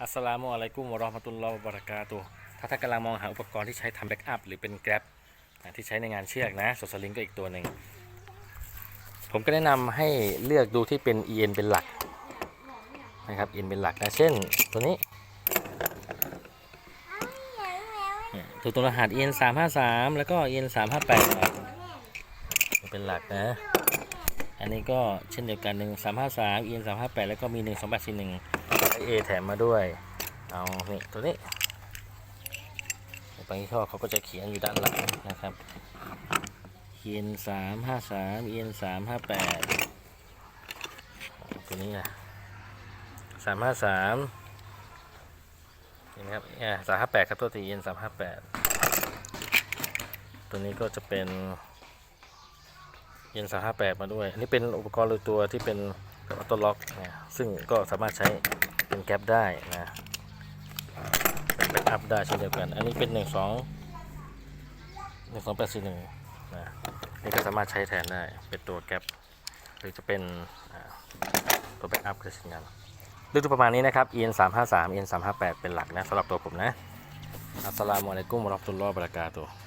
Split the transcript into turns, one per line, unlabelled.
อัสสลามุอะลัยกุมวะเราะห์มะตุลลอฮ์วะบะเราะกาตุฮ์ถ้าท่านกำลังมองหาอุปกรณ์ที่ใช้ทำแบ็กอัพหรือเป็นแกร็บที่ใช้ในงานเชือกนะส่วนสลิงก็อีกตัวหนึ่ง ผมก็แนะนำให้เลือกดูที่เป็น EN เป็นหลักนะครับ EN เป็นหลักนะเช่นตัวนี้ตัวตัวรหัส EN 3 5 3 แล้วก็ EN 3 5 8เป็นหลักนะ อันนี้ก็เช่นเดียวกัน1 3 5 3 EN 3 5 8แล้วก็มี 1 2 8 4 1 A แถมมาด้วย เอานี่ตัวนี้บางยี่ห้อเขาก็จะเขียนอยู่ด้านหลังนะครับ EN 3 5 3 EN 3 5 8ตัวนี้นะ3 5 3นี่นะครับสามห้าแปดครับตัวตี EN 3 5 8 ตัวนี้ก็จะเป็น EN 3 5 8มาด้วยอันนี้เป็นอุปกรณ์หรือตัวที่เป็นออโต้ล็อกนะซึ่งก็สามารถใช้เป็นแก๊ปได้นะเป็นแบ็กอัพได้เช่นเดียวกัน อันนี้เป็น1 2 1 2 8 4 1นะนี่ก็สามารถใช้แทนได้เป็นตัวแก๊ปหรือจะเป็นตัวแบ็กอัพก็เช่นกันเรื่องประมาณนี้นะครับ EN 3 5 3 EN 3 5 8เป็นหลักนะสำหรับตัวผมนะอัสสลามุอะลัยกุมวะราะห์มะตุลลอฮ์บะเราะกาตุฮ์